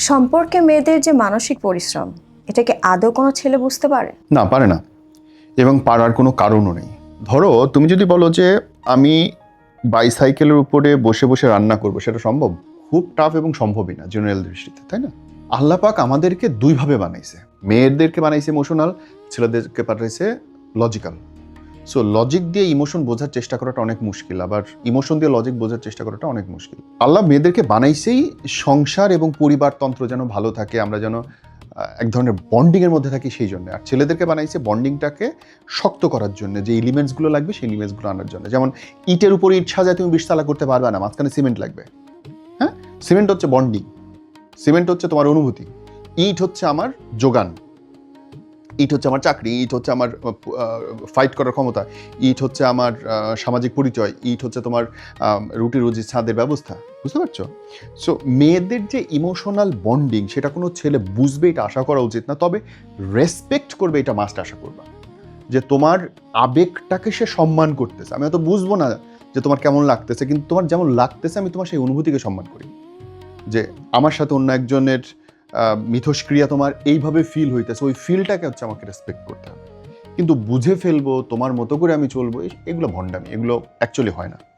সম্পর্কে মেয়েদের যে মানসিক পরিশ্রম এটাকে আদৌ কোনো ছেলে বুঝতে পারে? না পারে না। এবং পারার কোনো কারণও নেই। ধরো, তুমি যদি বলো যে আমি বাইসাইকেলের উপরে বসে বসে রান্না করব, সেটা সম্ভব? খুব টাফ এবং সম্ভবই না জেনারেল দৃষ্টিতে, তাই না? আল্লাপাক আমাদেরকে দুইভাবে বানাইছে। মেয়েদেরকে বানাইছে ইমোশনাল ছেলেদেরকে পাঠাইছে লজিক্যাল সো লজিক দিয়ে ইমোশন বোঝার চেষ্টা করাটা অনেক মুশকিল, আবার ইমোশন দিয়ে লজিক বোঝার চেষ্টা করাটা অনেক মুশকিল। আল্লাহ মেয়েদেরকে বানাইছেই সংসার এবং পরিবারতন্ত্র যেন ভালো থাকে, আমরা যেন এক ধরনের বন্ডিংয়ের মধ্যে থাকি সেই জন্য। আর ছেলেদেরকে বানাইছে বন্ডিংটাকে শক্ত করার জন্য, যে এলিমেন্টসগুলো লাগবে সেই এলিমেন্টসগুলো আনার জন্য। যেমন ইটের উপরে ইট সাজায় তুমি বিশতলা করতে পারবে না, মাঝখানে সিমেন্ট লাগবে। হ্যাঁ? সিমেন্ট হচ্ছে বন্ডিং সিমেন্ট হচ্ছে তোমার অনুভূতি। ইট হচ্ছে আমার যোগান। ইট হচ্ছে আমার চাকরি, ইট হচ্ছে আমার ফাইট করার ক্ষমতা, ইট হচ্ছে আমার সামাজিক পরিচয়, ইট হচ্ছে তোমার রুটি রুজি ছাদের ব্যবস্থা, বুঝতে পারছ? সো মেয়েদের যে ইমোশনাল বন্ডিং সেটা কোনো ছেলে বুঝবে, এটা আশা করা উচিত না, তবে রেসপেক্ট করবে, এটা মাস্ট আশা করবা। যে তোমার আবেগটাকে সে সম্মান করতেছে। আমি হয়তো বুঝব না যে তোমার কেমন লাগতেছে, কিন্তু তোমার যেমন লাগতেছে, আমি তোমার সেই অনুভূতিকে সম্মান করি। যে আমার সাথে অন্য একজনের মিথস্ক্রিয়া তোমার এইভাবে ফিল হইতেছে, ওই ফিলটাকে হচ্ছে আমাকে রেসপেক্ট করতে হবে। কিন্তু বুঝে ফেলব, তোমার মতো করে আমি চলবো এগুলো ভণ্ডামি, এগুলো অ্যাকচুয়ালি হয় না।